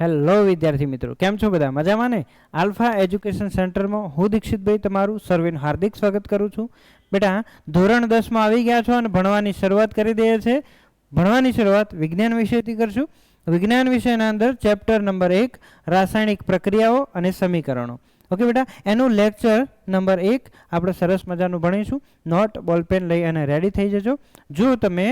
Hello વિદ્યાર્થી મિત્રો, કેમ છો બધા? મજામાં ને? આલ્ફા એજ્યુકેશન સેન્ટરમાં હું દીક્ષિતભાઈ તમારું સર્વેનું હાર્દિક સ્વાગત કરું છું. બેટા, ધોરણ દસમાં આવી ગયા છો અને ભણવાની શરૂઆત કરી દઈએ છે. ભણવાની શરૂઆત વિજ્ઞાન વિષયથી કરશું. વિજ્ઞાન વિષયના અંદર ચેપ્ટર નંબર એક, રાસાયણિક પ્રક્રિયાઓ અને સમીકરણો. ઓકે બેટા. એનું લેક્ચર નંબર એક આપણે સરસ મજાનું ભણીશું. નોટ બોલપેન લઈ અને રેડી થઈ જજો. જો તમે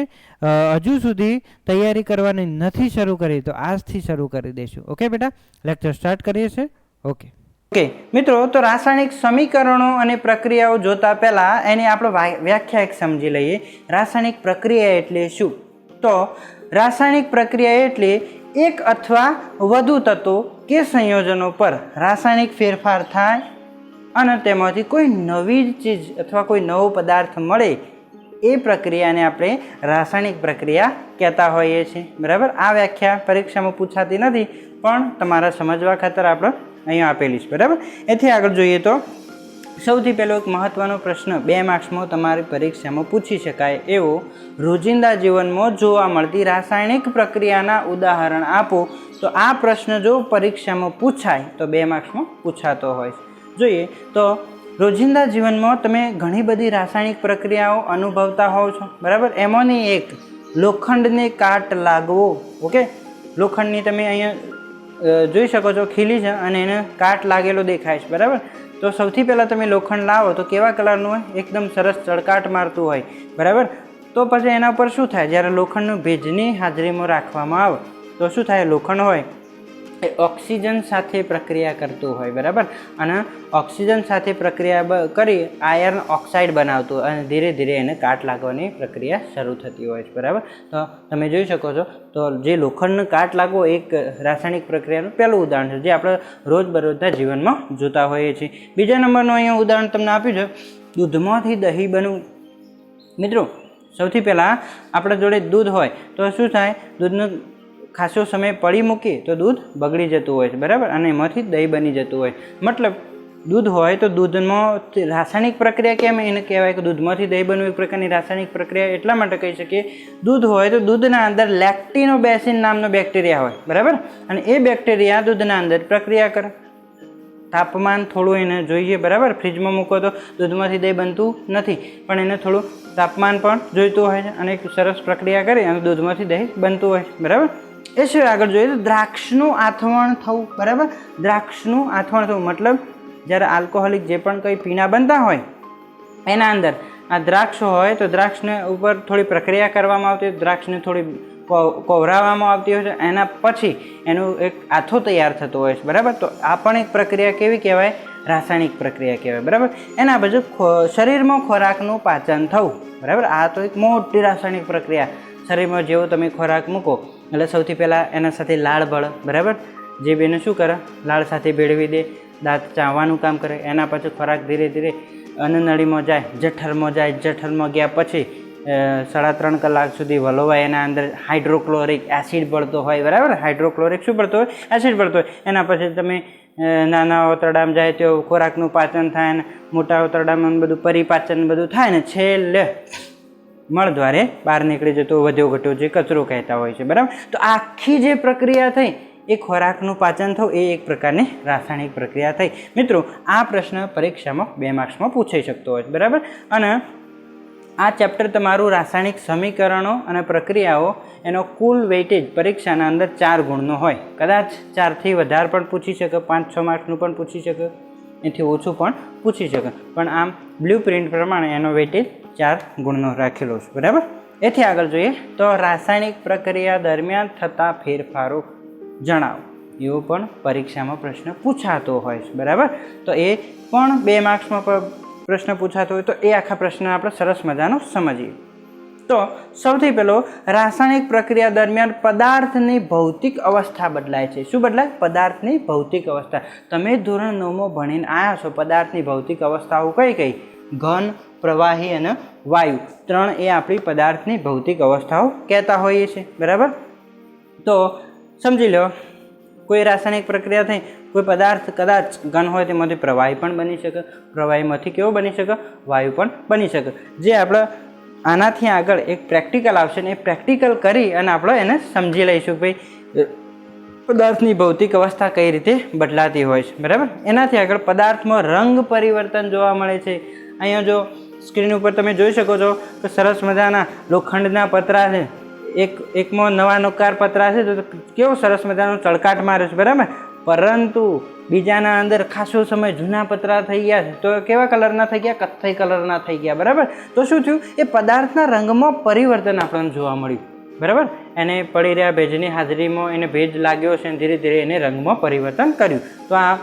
હજુ સુધી તૈયારી કરવાની નથી શરૂ કરી, તો આજથી શરૂ કરી દઈશું ઓકે બેટા? લેક્ચર સ્ટાર્ટ કરીએ છીએ ઓકે ઓકે મિત્રો, તો રાસાયણિક સમીકરણો અને પ્રક્રિયાઓ જોતા પહેલાં એની આપણે વ્યાખ્યા એક સમજી લઈએ. રાસાયણિક પ્રક્રિયા એટલે શું? તો રાસાયણિક પ્રક્રિયા એટલે એક અથવા વધુ તત્વો કે સંયોજનો પર રાસાયણિક ફેરફાર થાય અને તેમાંથી કોઈ નવી જ ચીજ અથવા કોઈ નવો પદાર્થ મળે એ પ્રક્રિયાને આપણે રાસાયણિક પ્રક્રિયા કહેતા હોઈએ છીએ. બરાબર? આ વ્યાખ્યા પરીક્ષામાં પૂછાતી નથી, પણ તમારા સમજવા ખાતર આપણે અહીંયા આપેલી છે. બરાબર? એથી આગળ જોઈએ તો સૌથી પહેલો એક મહત્ત્વનો પ્રશ્ન બે માર્ક્સમાં તમારી પરીક્ષામાં પૂછી શકાય એવો. રોજિંદા જીવનમાં જોવા મળતી રાસાયણિક પ્રક્રિયાના ઉદાહરણ આપો. તો આ પ્રશ્ન જો પરીક્ષામાં પૂછાય, તો બે માર્ક્સમાં પૂછાતો હોય. જોઈએ, તો રોજિંદા જીવનમાં તમે ઘણી બધી રાસાયણિક પ્રક્રિયાઓ અનુભવતા હોવ છો. બરાબર? એમાંની એક લોખંડને કાટ લાગવો. ઓકે? લોખંડની તમે અહીંયા જોઈ શકો છો, ખીલી છે અને એને કાટ લાગેલો દેખાય છે, બરાબર? તો સૌથી પહેલાં તમે લોખંડ લાવો, તો કેવા કલરનું હોય? એકદમ સરસ ચળકાટ મારતું હોય, બરાબર? તો પછી એના ઉપર શું થાય? જ્યારે લોખંડનું ભેજની હાજરીમાં રાખવામાં આવે, તો શું થાય? લોખંડ હોય. એ ઓક્સિજન સાથે પ્રક્રિયા કરતું હોય, બરાબર? અને ઓક્સિજન સાથે પ્રક્રિયા કરી આયર્ન ઓક્સાઇડ બનાવતું અને ધીરે ધીરે એને કાટ લાગવાની પ્રક્રિયા શરૂ થતી હોય છે, બરાબર? તો તમે જોઈ શકો છો, તો જે લોખંડનો કાટ લાગવો એક રાસાયણિક પ્રક્રિયાનું પહેલું ઉદાહરણ છે, જે આપણે રોજબરોજના જીવનમાં જોતા હોઈએ છીએ. બીજા નંબરનું અહીંયા ઉદાહરણ તમને આપ્યું છે, દૂધમાંથી દહીં બનવું. મિત્રો, સૌથી પહેલાં આપણા જોડે દૂધ હોય, તો શું થાય? દૂધનું ખાસો સમય પડી મૂકીએ તો દૂધ બગડી જતું હોય છે, બરાબર? અને એમાંથી દહીં બની જતું હોય. મતલબ, દૂધ હોય તો દૂધમાં રાસાયણિક પ્રક્રિયા કેમ એને કહેવાય કે દૂધમાંથી દહીં બનવું એક પ્રકારની રાસાયણિક પ્રક્રિયા એટલા માટે કહી શકીએ. દૂધ હોય તો દૂધના અંદર લેક્ટિનોબેસિન નામનો બેક્ટેરિયા હોય, બરાબર? અને એ બેક્ટેરિયા દૂધના અંદર પ્રક્રિયા કરે. તાપમાન થોડું એને જોઈએ, બરાબર? ફ્રીજમાં મૂકો તો દૂધમાંથી દહીં બનતું નથી, પણ એને થોડું તાપમાન પણ જોઈતું હોય છે અને એક સરસ પ્રક્રિયા કરી અને દૂધમાંથી દહીં બનતું હોય છે, બરાબર? એ સિવાય આગળ જોઈએ તો દ્રાક્ષનું આથવણ થવું, બરાબર? દ્રાક્ષનું આથવણ થવું, મતલબ જ્યારે આલ્કોહોલિક જે પણ કંઈ પીણા બનતા હોય, એના અંદર આ દ્રાક્ષ હોય તો દ્રાક્ષને ઉપર થોડી પ્રક્રિયા કરવામાં આવતી હોય, દ્રાક્ષને થોડી કોવરાવવામાં આવતી હોય છે, એના પછી એનું એક આથો તૈયાર થતો હોય છે, બરાબર? તો આ પણ એક પ્રક્રિયા કેવી કહેવાય? રાસાયણિક પ્રક્રિયા કહેવાય, બરાબર? એના બાજુ શરીરમાં ખોરાકનું પાચન થવું, બરાબર? આ તો એક મોટી રાસાયણિક પ્રક્રિયા, શરીરમાં જેવો તમે ખોરાક મૂકો એટલે સૌથી પહેલાં એના સાથે લાળ બળ, બરાબર? જે બેને શું કરે? લાળ સાથે ભેળવી દે, દાંત ચાવવાનું કામ કરે, એના પછી ખોરાક ધીરે ધીરે અન્નનળીમાં જાય, જઠરમાં જાય, જઠરમાં ગયા પછી સાડા ત્રણ કલાક સુધી વલોવાય, એના અંદર હાઇડ્રોક્લોરિક એસિડ પડતો હોય, બરાબર? હાઇડ્રોક્લોરિક શું પડતો હોય? એસિડ પડતો હોય. એના પછી તમે નાના ઓતરડામાં જાય તો ખોરાકનું પાચન થાય ને, મોટા ઓતરડામાં બધું પરિપાચન બધું થાય ને, છેલ્લે મળદ્વારે બહાર નીકળી જતો વધ્યો ઘટ્યો જે કચરો કહેતા હોય છે, બરાબર? તો આખી જે પ્રક્રિયા થઈ, એ ખોરાકનું પાચન થવું, એ એક પ્રકારની રાસાયણિક પ્રક્રિયા થઈ. મિત્રો, આ પ્રશ્ન પરીક્ષામાં બે માર્ક્સમાં પૂછાઈ શકતો હોય છે, બરાબર? અને આ ચેપ્ટર તમારું રાસાયણિક સમીકરણો અને પ્રક્રિયાઓ, એનો કુલ વેઇટેજ પરીક્ષાના અંદર ચાર ગુણનો હોય. કદાચ ચારથી વધારે પણ પૂછી શકે, પાંચ, છ માર્ક્સનું પણ પૂછી શકે. એથી ઓછું પણ પૂછી શકે. પણ આમ બ્લુ પ્રિન્ટ પ્રમાણે એનો વેઇટેજ ચાર ગુણનો રાખેલો છે, બરાબર? એથી આગળ જોઈએ તો રાસાયણિક પ્રક્રિયા દરમિયાન થતા ફેરફારો જણાવો. એવો પણ પરીક્ષામાં પ્રશ્ન પૂછાતો હોય છે, બરાબર? તો એ પણ બે માર્ક્સમાં પણ પ્રશ્ન પૂછાતો હોય તો એ આખા પ્રશ્ન આપણે સરસ મજાનો સમજીએ. તો સૌથી પહેલો, રાસાયણિક પ્રક્રિયા દરમિયાન પદાર્થની ભૌતિક અવસ્થા બદલાય છે. શું બદલાય? પદાર્થની ભૌતિક અવસ્થા. તમે ધોરણ નવમાં ભણીને આવ્યા છો, પદાર્થની ભૌતિક અવસ્થાઓ કઈ કઈ? ઘન પ્રવાહી અને વાયુ. ત્રણ એ આપણી પદાર્થની ભૌતિક અવસ્થાઓ કહેતા હોઈએ છીએ. બરાબર? તો સમજી લો, કોઈ રાસાયણિક પ્રક્રિયા થઈ, કોઈ પદાર્થ કદાચ ઘન હોય તેમાંથી પ્રવાહી પણ બની શકે. પ્રવાહીમાંથી કેવો બની શકે? વાયુ પણ બની શકે. જે આપણે આનાથી આગળ એક પ્રેક્ટિકલ આવશે ને એ પ્રેક્ટિકલ કરી અને આપણે એને સમજી લઈશું ભાઈ પદાર્થની ભૌતિક અવસ્થા કઈ રીતે બદલાતી હોય છે. બરાબર? એનાથી આગળ પદાર્થમાં રંગ પરિવર્તન જોવા મળે છે. અહીંયા જો સ્ક્રીન ઉપર તમે જોઈ શકો છો કે સરસ મજાના લોખંડના પતરા છે. એક, એકમાં નવા નોકાર પતરા છે. તો કેવો સરસ મજાનો ચળકાટ મારે છે, બરાબર? પરંતુ બીજાના અંદર ખાસો સમય જૂના પતરા થઈ ગયા છે. તો કેવા કલરના થઈ ગયા? કથ્થઈ કલરના થઈ ગયા, બરાબર? તો શું થયું? એ પદાર્થના રંગમાં પરિવર્તન આપણને જોવા મળ્યું, બરાબર? એને પડી રહ્યા ભેજની હાજરીમાં એને ભેજ લાગ્યો છે ધીરે ધીરે એને રંગમાં પરિવર્તન કર્યું. તો આ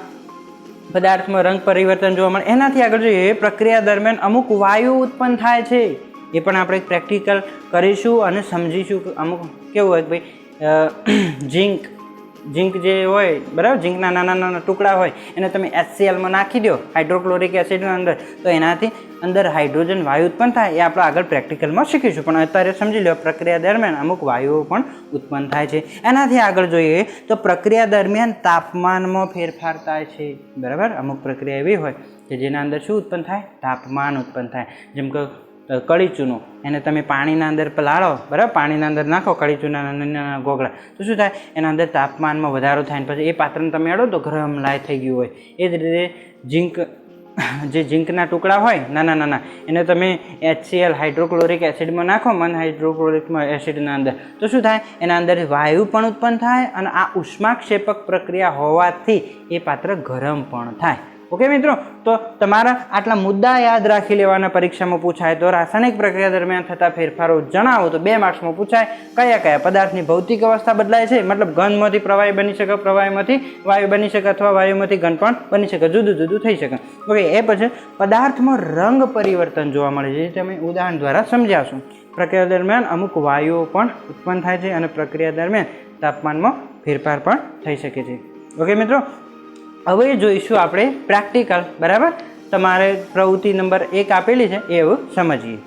પદાર્થમાં રંગ પરિવર્તન જોવા મળે. એનાથી આગળ જોઈએ પ્રક્રિયા દરમિયાન અમુક વાયુ ઉત્પન્ન થાય છે. એ પણ આપણે પ્રેક્ટિકલ કરીશું અને સમજીશું અમુક કેવું હોય કે ભાઈ ઝીંક ઝીંક જે હોય, બરાબર? ઝીંકના નાના નાના ટુકડા હોય, એને તમે એચસીએલમાં નાખી દો, હાઇડ્રોક્લોરિક એસિડના અંદર. તો એનાથી અંદર હાઇડ્રોજન, વાયુ ઉત્પન્ન થાય, એ આપણે આગળ પ્રેક્ટિકલમાં શીખીશું. પણ અત્યારે સમજી લો પ્રક્રિયા દરમિયાન અમુક વાયુઓ પણ ઉત્પન્ન થાય છે. એનાથી આગળ જોઈએ તો પ્રક્રિયા દરમિયાન તાપમાનમાં ફેરફાર થાય છે. બરાબર? અમુક પ્રક્રિયા એવી હોય કે જેના અંદર શું ઉત્પન્ન થાય? તાપમાન ઉત્પન્ન થાય. જેમ કે કળી એને તમે પાણીના અંદર પલાળો બરાબર? પાણીના અંદર નાખો કળી ચૂના નાના ગોગળા. તો શું થાય? એના અંદર તાપમાનમાં વધારો થાય ને પછી એ પાત્રને તમે અડો તો ગરમ લાય થઈ ગયું હોય. એ જ રીતે ઝીંક, જે ઝીંકના ટુકડા હોય, નાના નાના, એને તમે એચસીએલ હાઇડ્રોક્લોરિક એસિડમાં નાખો, મન હાઇડ્રોક્લોરિકમાં એસિડના અંદર. તો શું થાય? એના અંદર વાયુ પણ ઉત્પન્ન થાય અને આ ઉષ્માક્ષેપક પ્રક્રિયા હોવાથી એ પાત્ર ગરમ પણ થાય. ઓકે મિત્રો? તો તમારા આટલા મુદ્દા યાદ રાખી લેવાના પરીક્ષામાં પૂછાય તો રાસાયણિક પ્રક્રિયા દરમિયાન થતા ફેરફારો જણાવો. તો બે માર્ક્સમાં પૂછાય, કયા કયા પદાર્થની ભૌતિક અવસ્થા બદલાય છે? મતલબ ઘનમાંથી પ્રવાહી બની શકે, પ્રવાહીમાંથી વાયુ બની શકે અથવા વાયુમાંથી ઘન પણ બની શકે, જુદું જુદું થઈ શકે. ઓકે એ પછી પદાર્થમાં રંગ પરિવર્તન જોવા મળે છે જે તમે ઉદાહરણ દ્વારા સમજાવશો પ્રક્રિયા દરમિયાન અમુક વાયુઓ પણ ઉત્પન્ન થાય છે અને પ્રક્રિયા દરમિયાન તાપમાનમાં ફેરફાર પણ થઈ શકે છે. ઓકે મિત્રો? હવે જોઈશું આપણે પ્રેક્ટિકલ બરાબર? તમારે પ્રવૃત્તિ નંબર એક આપેલી છે એ સમજીએ.